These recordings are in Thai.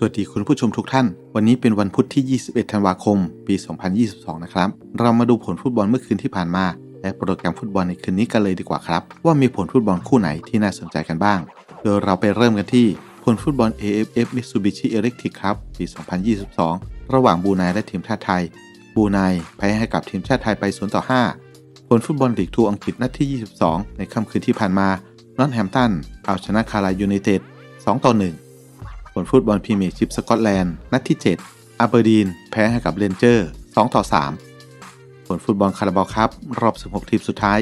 สวัสดีคุณผู้ชมทุกท่าน วันนี้เป็นวันพุธที่ 21 ธันวาคม ปี 2022 นะครับ เรามาดูผลฟุตบอลเมื่อคืนที่ผ่านมา และโปรแกรมฟุตบอลในคืนนี้กันเลยดีกว่าครับ ว่ามีผลฟุตบอลคู่ไหนที่น่าสนใจกันบ้าง โดยเราไปเริ่มกันที่ผลฟุตบอล AFF Mitsubishi Electric ครับ ปี 2022 ระหว่างบูไนและทีมชาติไทย บูไนแพ้ให้กับทีมชาติไทยไป 0 ต่อ 5 ผลฟุตบอลลีกทูอังกฤษนัดที่ 22 ในค่ำคืนที่ผ่านมานอตแฮมตันเอาชนะคารายูไนเต็ด 2 ต่อ 1 ลฟุตบอลพรีเมียร์ชิพสกอตแลนด์นัดที่ 7อาเบอร์ดีน แพ้ให้กับเรนเจอร์ 2 ต่อ 3 ผลฟุตบอลคาราบาลคัพรอบ 16 ทีมสุดท้าย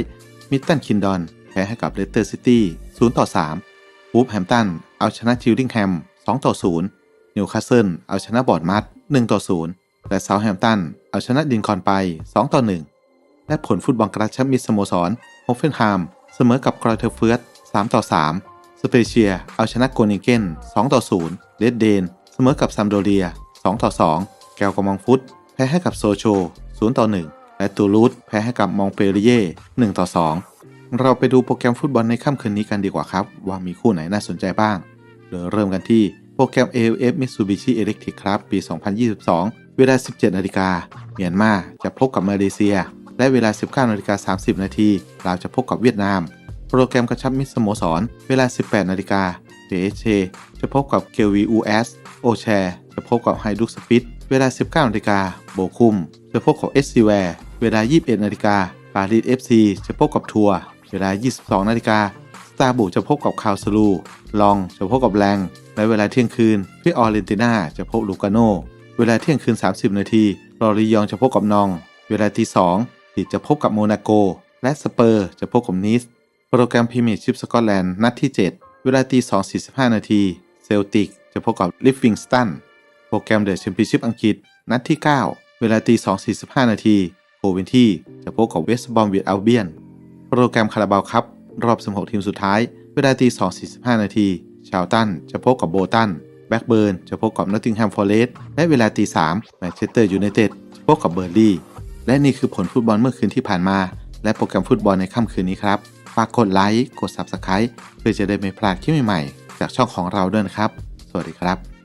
มิตตันคินดอน แพ้ให้กับเลสเตอร์ซิตี้ 0 ต่อ 3 วูฟแฮมตัน เอาชนะจิลดิงแฮม 2 ต่อ 0 นิวคาสเซิล เอาชนะบอร์ดมัด 1 ต่อ 0 และเซาแฮมตัน เอาชนะดินคอนไป 2 ต่อ 1 และผลฟุตบอลกระชับมิตรสโมสรโฮเฟนไฮม์เสมอกับกรอยเทอร์เฟิร์ส3ต่อ 3 สเปเชียเอาชนะโกนิเกน2ต่อ0เลดเดน เสมอกับซัมโดเรีย2ต่อ2แกวกมองฟุต แพ้ให้กับโซโช0ต่อ1และตูรูดแพ้ให้กับมองเปรีเย่1ต่อ2 เราไปดูโปรแกรมฟุตบอลในค่ำคืนนี้กันดีกว่าครับ ว่ามีคู่ไหนน่าสนใจบ้างโดยเริ่มกันที่โปรแกรม AFF Mitsubishi Electric ครับปี 2022 เวลา 17นาฬิกาเมียนมาจะพบกับมาเลเซีย และเวลา 19นาฬิกา30 นาทีลาวจะพบกับเวียดนาม โปรแกรมกระชับมิตรสโมสร เวลา 18 นาฬิกาเ h จะพบกับ KVUS โอแชจะพบกับไฮดุกสปิดเวลา 19 นาฬิกา โบคุม จะพบกับ s c w a r เวลา 21 นาฬิกา ปารีส FC จะพบกับทัวร์เวลา 22 นาฬิกาสตาบุจะพบกับคาวสลู ลองจะพบกับแรงและเวลาเที่ยงคืนฟิออเรนติน่าจะพบลูกาโน เวลาเที่ยงคืน 30 นาทีลอริยองจะพบกับนอง เวลาที่2ลีดจะพบกับโมนาโก และสเปอร์จะพบกับนิส โปรแกรมพรีเมียร์ชิพสกอตแลนด์นัดที่ 7 เวลาตี 2.45 นาที เซลติกจะพบกับลิฟฟิงสตัน โปรแกรมเดอะแชมเปี้ยนชิพอังกฤษ นัดที่ 9 เวลาตี 2.45 นาทีโคเวนที่จะพบกับเวสต์บอมวิดอัลเบียน โปรแกรมคาราบาวครับ รอบ 16 ทีมสุดท้าย เวลาตี 2.45 นาทีชาวตันจะพบกับโบตัน แบ็กเบิร์นจะพบกับนอตติงแฮมฟอร์เรสต์และเวลาตี3แมนเชสเตอร์ยูไนเต็ดจะพบกับเบอร์ลี่และนี่คือผลฟุตบอลเมื่อคืนที่ผ่านมา และโปรแกรมฟุตบอลในค่ำคืนนี้ครับ ฝากกดไลค์ กด Subscribe เพื่อจะได้ไม่พลาดคลิปใหม่ๆ จากช่องของเราด้วยนะครับ สวัสดีครับ